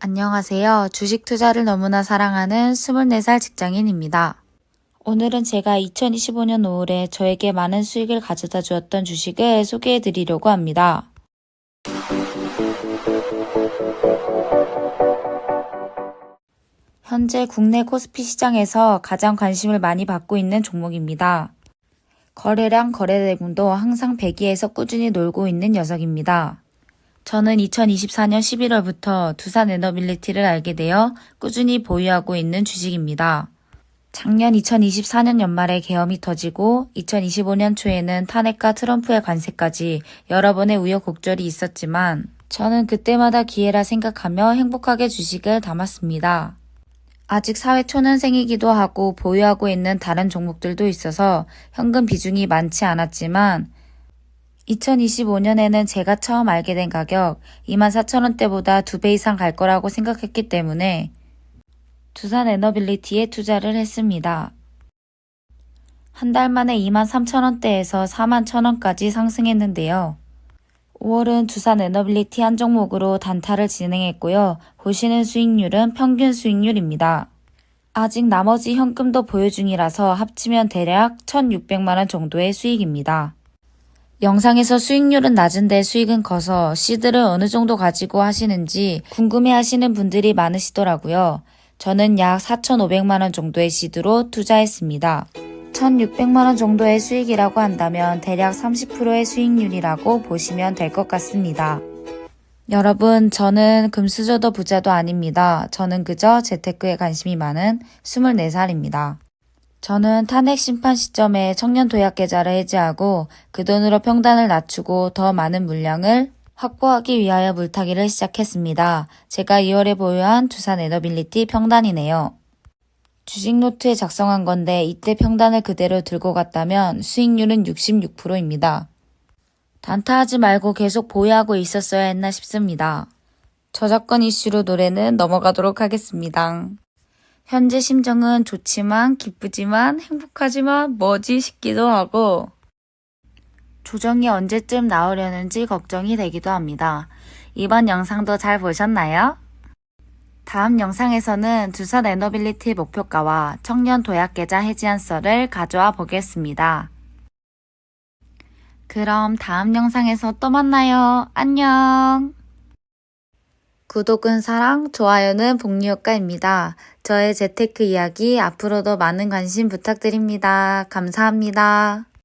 안녕하세요. 주식 투자를 너무나 사랑하는 24살 직장인입니다. 오늘은 제가 2025년 5월에 저에게 많은 수익을 가져다 주었던 주식을 소개해 드리려고 합니다. 현재 국내 코스피 시장에서 가장 관심을 많이 받고 있는 종목입니다. 거래량 거래 대금도 항상 100위에서 꾸준히 놀고 있는 녀석입니다. 저는 2024년 11월부터 두산 에너빌리티를 알게 되어 꾸준히 보유하고 있는 주식입니다. 작년 2024년 연말에 계엄이 터지고 2025년 초에는 탄핵과 트럼프의 관세까지 여러 번의 우여곡절이 있었지만 저는 그때마다 기회라 생각하며 행복하게 주식을 담았습니다. 아직 사회 초년생이기도 하고 보유하고 있는 다른 종목들도 있어서 현금 비중이 많지 않았지만 2025년에는 제가 처음 알게 된 가격 24,000원대보다 두 배 이상 갈 거라고 생각했기 때문에 두산 에너빌리티에 투자를 했습니다. 한 달 만에 23,000원대에서 41,000원까지 상승했는데요. 5월은 두산 에너빌리티 한 종목으로 단타를 진행했고요. 보시는 수익률은 평균 수익률입니다. 아직 나머지 현금도 보유 중이라서 합치면 대략 1,600만원 정도의 수익입니다. 영상에서 수익률은 낮은데 수익은 커서 시드를 어느 정도 가지고 하시는지 궁금해 하시는 분들이 많으시더라고요. 저는 약 4,500만원 정도의 시드로 투자했습니다. 1,600만원 정도의 수익이라고 한다면 대략 30%의 수익률이라고 보시면 될 것 같습니다. 여러분, 저는 금수저도 부자도 아닙니다. 저는 그저 재테크에 관심이 많은 24살입니다. 저는 탄핵 심판 시점에 청년 도약 계좌를 해지하고 그 돈으로 평단을 낮추고 더 많은 물량을 확보하기 위하여 물타기를 시작했습니다. 제가 2월에 보유한 두산 에너빌리티 평단이네요. 주식 노트에 작성한 건데 이때 평단을 그대로 들고 갔다면 수익률은 66%입니다. 단타하지 말고 계속 보유하고 있었어야 했나 싶습니다. 저작권 이슈로 노래는 넘어가도록 하겠습니다. 현재 심정은 좋지만 기쁘지만 행복하지만 뭐지 싶기도 하고 조정이 언제쯤 나오려는지 걱정이 되기도 합니다. 이번 영상도 잘 보셨나요? 다음 영상에서는 두산 에너빌리티 목표가와 청년 도약계좌 해지한 썰을 가져와 보겠습니다. 그럼 다음 영상에서 또 만나요. 안녕! 구독은 사랑, 좋아요는 복리효과입니다. 저의 재테크 이야기 앞으로도 많은 관심 부탁드립니다. 감사합니다.